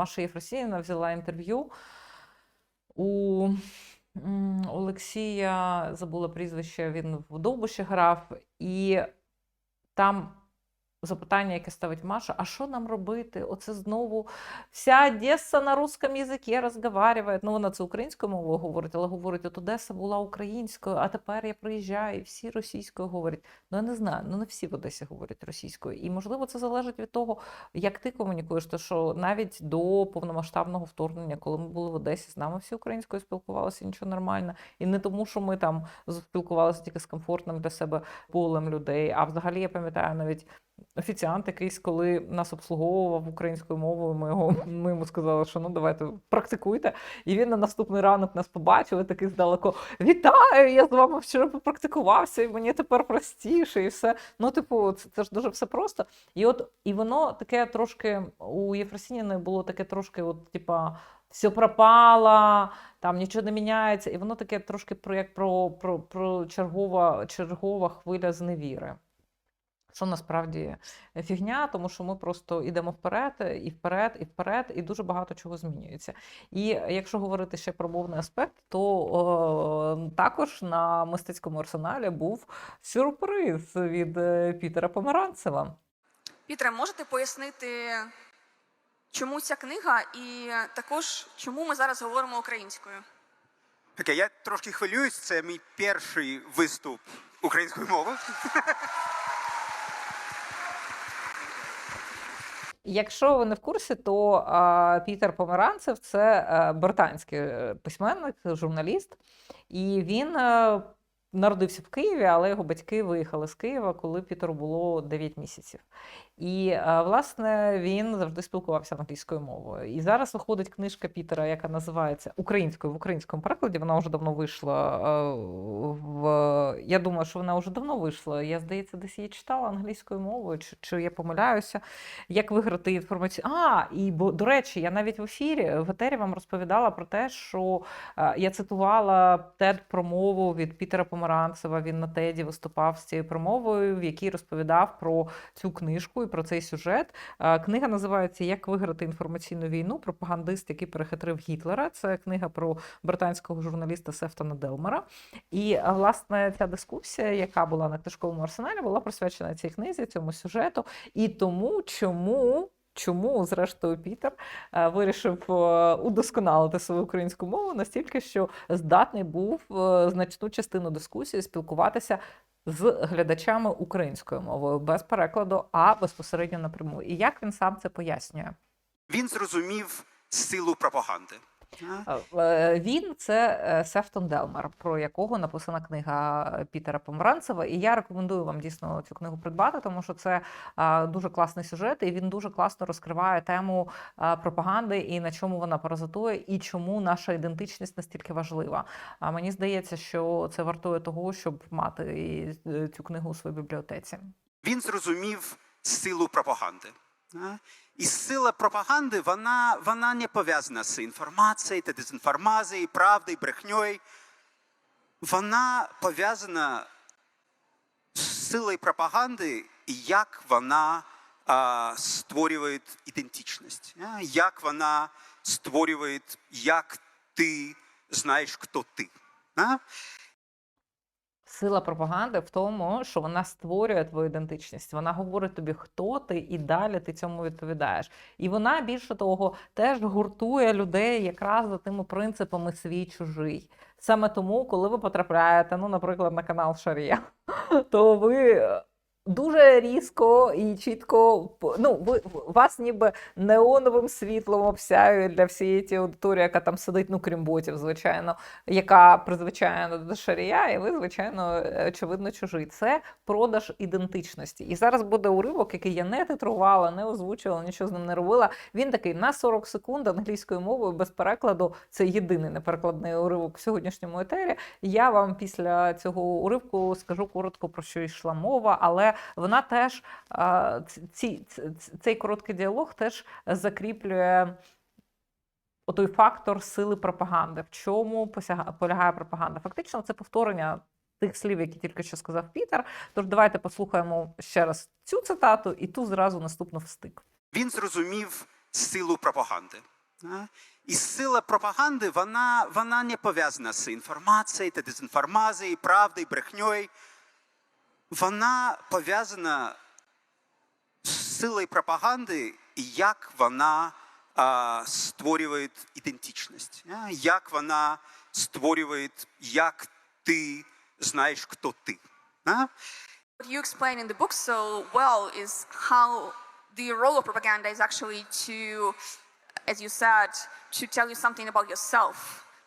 Маша Єфросіївна взяла інтерв'ю у Олексія, забула прізвище, він в Довбуші грав, і там запитання, яке ставить Маша: а що нам робити? Оце знову вся Одеса на русском язикі розговариває. Ну, вона це українською мовою говорить, але говорить, от Одеса була українською, а тепер я приїжджаю, і всі російською говорять. Ну, я не знаю, ну не всі в Одесі говорять російською. І можливо це залежить від того, як ти комунікуєш. То що навіть до повномасштабного вторгнення, коли ми були в Одесі, з нами всі українською спілкувалися, нічого нормально. І не тому, що ми там спілкувалися тільки з комфортним для себе полем людей. А взагалі я пам'ятаю навіть. Офіціант якийсь, коли нас обслуговував українською мовою, ми його ми йому сказали, що ну давайте практикуйте. І він на наступний ранок нас побачив і такий здалеку: Вітаю! Я з вами вчора попрактикувався, і мені тепер простіше, і все. Ну, типу, це, це ж дуже все просто. І от і воно таке трошки у Єфросініної було таке трошки, от, типа. Все пропало, там нічого не міняється, і воно таке трошки про як про, про, про чергова, чергова хвиля зневіри. Що насправді фігня, тому що ми просто йдемо вперед, і вперед, і вперед, і дуже багато чого змінюється. І якщо говорити ще про мовний аспект, то о, також на мистецькому арсеналі був сюрприз від е, Пітера Помаранцева. Пітре, можете пояснити, чому ця книга, і також чому ми зараз говоримо українською? Окей, я трошки хвилююсь. Це мій перший виступ українською мовою. Якщо ви не в курсі, то а, Пітер Помаранцев це а, британський е, письменник, журналіст, і він е, народився в Києві, але його батьки виїхали з Києва, коли Пітеру було 9 місяців. І е, власне він завжди спілкувався англійською мовою. І зараз виходить книжка Пітера, яка називається українською в українському перекладі. Вона вже давно вийшла е, в я думаю, що вона вже давно вийшла. Я здається, десь її читала англійською мовою, чи, чи я помиляюся. Як виграти інформацію? А, і бо до речі, я навіть в ефірі в етері вам розповідала про те, що е, я цитувала тед промову від Пітера Помаранцева. Він на теді виступав з цією промовою, в якій розповідав про цю книжку і про цей сюжет. Е, Книга називається Як виграти інформаційну війну. Пропагандист, який перехитрив Гітлера. Це книга про британського журналіста Сефтона Делмера. І е, власне ця дискусія, яка була на книжковому арсеналі, була присвячена цій книзі, цьому сюжету і тому, чому. Чому, зрештою, Пітер е, вирішив е, удосконалити свою українську мову настільки, що здатний був е, значну частину дискусії спілкуватися з глядачами українською мовою без перекладу, а безпосередньо напряму. І як він сам це пояснює? Він зрозумів силу пропаганди. Е, Він це е, Сефтон Делмер, про якого написана книга Пітера Помаранцева. І я рекомендую вам дійсно цю книгу придбати, тому що це дуже класний сюжет, і він дуже класно розкриває тему пропаганди і на чому вона паразитує, і чому наша ідентичність настільки важлива. А мені здається, що це вартує того, щоб мати е, цю книгу у своїй бібліотеці. Він зрозумів силу пропаганди. І сила пропаганди, вона, вона не пов'язана з інформацією та дезінформацією, правдою, брехньою. Вона пов'язана з силою пропаганди, і як вона а, створює ідентичність, як вона створює, як ти знаєш, хто ти. А? Сила пропаганди в тому, що вона створює твою ідентичність. Вона говорить тобі, хто ти, і далі ти цьому відповідаєш. І вона більше того теж гуртує людей якраз за тими принципами свій чужий. Саме тому, коли ви потрапляєте, ну, наприклад, на канал Шарія, то ви. Дуже різко і чітко ну, ви вас ніби неоновим світлом обсяюють для всієї тієї аудиторії, яка там сидить, ну крім ботів, звичайно, яка призвичайна до шарія, і ви, звичайно, очевидно, чужий. Це продаж ідентичності. І зараз буде уривок, який я не титрувала, не озвучувала, нічого з ним не робила. Він такий на 40 секунд англійською мовою без перекладу. Це єдиний неперекладний уривок в сьогоднішньому етері. Я вам після цього уривку скажу коротко про що йшла мова, але вона теж ці, цей короткий діалог теж закріплює. Отой фактор сили пропаганди. В чому полягає пропаганда? Фактично, це повторення тих слів, які тільки що сказав Пітер. Тож давайте послухаємо ще раз цю цитату і ту зразу наступну встик. Він зрозумів силу пропаганди. І сила пропаганди, вона, вона не пов'язана з інформацією та дезінформацією, правдою, брехньою. Вона пов'язана з силою пропаганди, і як вона а, створює ідентичність, як вона створює, як ти знаєш, хто ти. What you explain in the book so well is how the role of propaganda is actually to, as you said, to tell you something about yourself,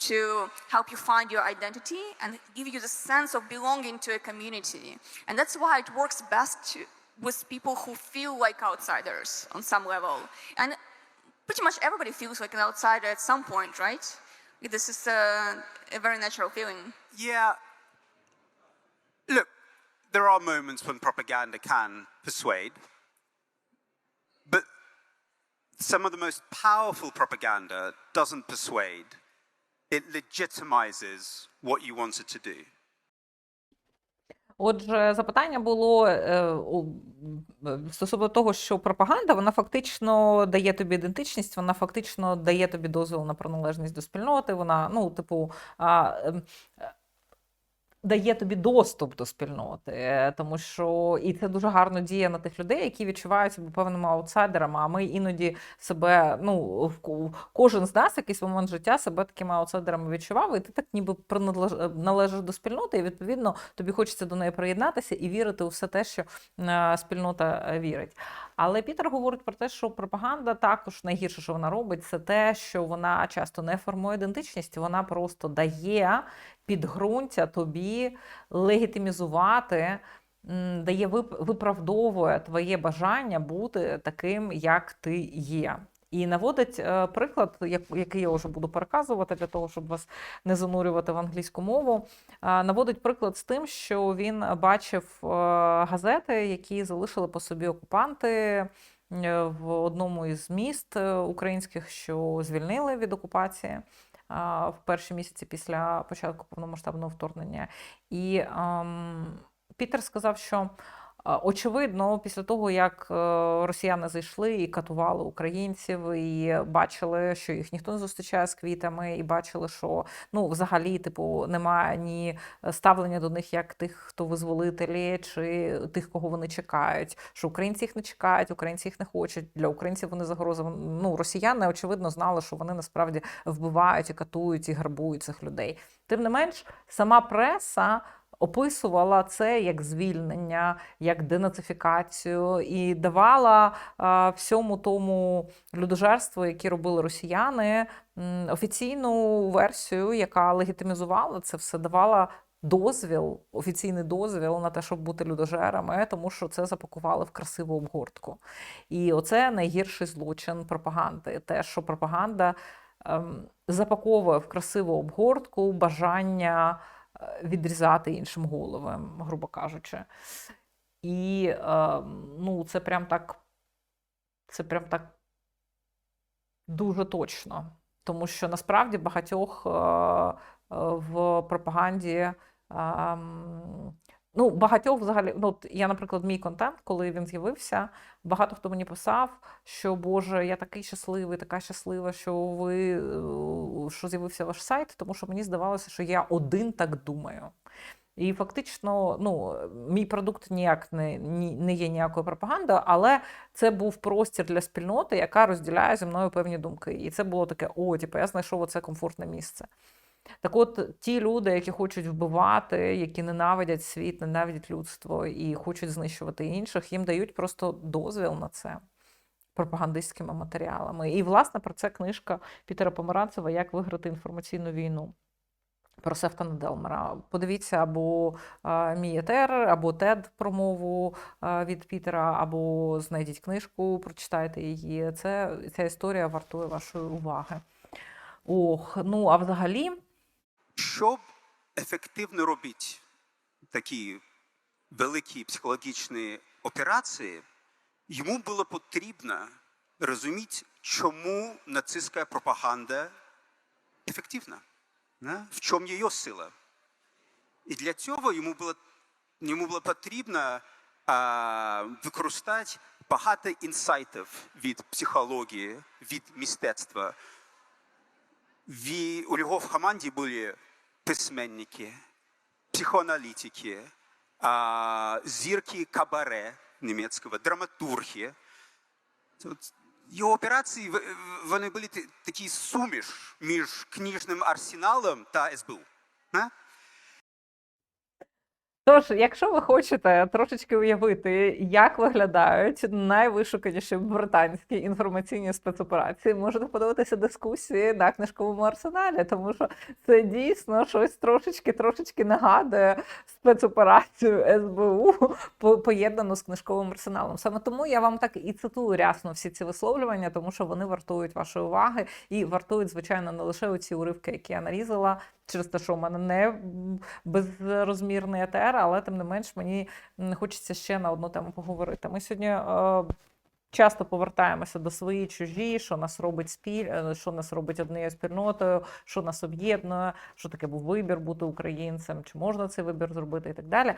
to help you find your identity and give you the sense of belonging to a community. And that's why it works best to, with people who feel like outsiders on some level. And pretty much everybody feels like an outsider at some point, right? This is a, a very natural feeling. Yeah. Look, there are moments when propaganda can persuade, but some of the most powerful propaganda doesn't persuade. It legitimizes what you wanted to do. Отже, запитання було е, стосовно того, що пропаганда вона фактично дає тобі ідентичність, вона фактично дає тобі дозвіл на приналежність до спільноти. Вона, ну, типу, ем, дає тобі доступ до спільноти, е, тому що і це дуже гарно діє на тих людей, які відчувають себе певними аутсайдерами. А ми іноді себе, ну кожен з нас якийсь момент життя себе такими аутсайдерами відчував, і ти так ніби приналеж- належиш до спільноти, і відповідно тобі хочеться до неї приєднатися і вірити у все те, що е, спільнота е, вірить. Але Пітер говорить про те, що пропаганда також найгірше, що вона робить, це те, що вона часто не формує ідентичність, вона просто дає підґрунтя тобі легітимізувати, дає виправдовує твоє бажання бути таким, як ти є. І наводить е, приклад, який я вже буду переказувати для того, щоб вас не занурювати в англійську мову. Наводить приклад з тим, що він бачив е, газети, які залишили по собі окупанти е, в одному із міст українських, що звільнили від окупації в перші місяці після початку повномасштабного вторгнення. І ем, Пітер сказав, що очевидно, після того, як е, росіяни зайшли і катували українців, і бачили, що їх ніхто не зустрічає з квітами, і бачили, що ну, взагалі, типу, немає ні ставлення до них як тих, хто визволителі, чи тих, кого вони чекають. Що українці їх не чекають, українці їх не хочуть. Для українців вони загроза. Ну, росіяни очевидно знали, що вони насправді вбивають і катують і грабують цих людей. Тим не менш, сама преса. Описувала це як звільнення, як денацифікацію і давала всьому тому людожерству, яке робили росіяни, офіційну версію, яка легітимізувала це все, давала дозвіл, офіційний дозвіл на те, щоб бути людожерами, тому що це запакували в красиву обгортку. І оце найгірший злочин пропаганди. Те, що пропаганда ем, запаковує в красиву обгортку бажання відрізати іншим голови, грубо кажучи. І ем, ну, це прям так. Це прям так дуже точно. Тому що насправді багатьох е, е, в пропаганді. Ну, багатьох взагалі, ну, от я, наприклад, мій контент, коли він з'явився, багато хто мені писав, що Боже, я такий щасливий, така щаслива, що ви е, що з'явився ваш сайт, тому що мені здавалося, що я один так думаю. І фактично, ну, мій продукт ніяк не, не є ніякою пропагандою, але це був простір для спільноти, яка розділяє зі мною певні думки. І це було таке: о, типу, я знайшов оце комфортне місце. Так от, ті люди, які хочуть вбивати, які ненавидять світ, ненавидять людство і хочуть знищувати інших, їм дають просто дозвіл на це пропагандистськими матеріалами. І, власне, про це книжка Пітера Помаранцева Як виграти інформаційну війну. Про Сефтона Делмера. Подивіться або а, мій етер, або TED промову а, від Пітера, або знайдіть книжку, прочитайте її. Це, ця історія вартує вашої уваги. Ох, ну а взагалі, Щоб ефективно робити такі великі психологічні операції, йому було потрібно розуміти, чому нацистська пропаганда ефективна, в чому її сила. І для цього йому було, йому було потрібно а, використати багато інсайтів від психології, від мистецтва. У його в команді були письменники, психоаналітики, зірки кабаре німецького, драматурги. Його операції вони були такі суміш між книжним арсеналом та СБУ. Тож, якщо ви хочете трошечки уявити, як виглядають найвишуканіші британські інформаційні спецоперації, можете подивитися дискусії на книжковому арсеналі, тому що це дійсно щось трошечки трошечки нагадує спецоперацію СБУ по- поєднану з книжковим арсеналом. Саме тому я вам так і цитую рясно всі ці висловлювання, тому що вони вартують вашої уваги і вартують, звичайно, не лише оці уривки, які я нарізала. Через те, що у мене не безрозмірний ЕТР, але тим не менш мені хочеться ще на одну тему поговорити. Ми сьогодні е, часто повертаємося до свої чужі, що нас робить спіль, е, що нас робить однією спільнотою, що нас об'єднує, що таке був вибір бути українцем, чи можна цей вибір зробити і так далі.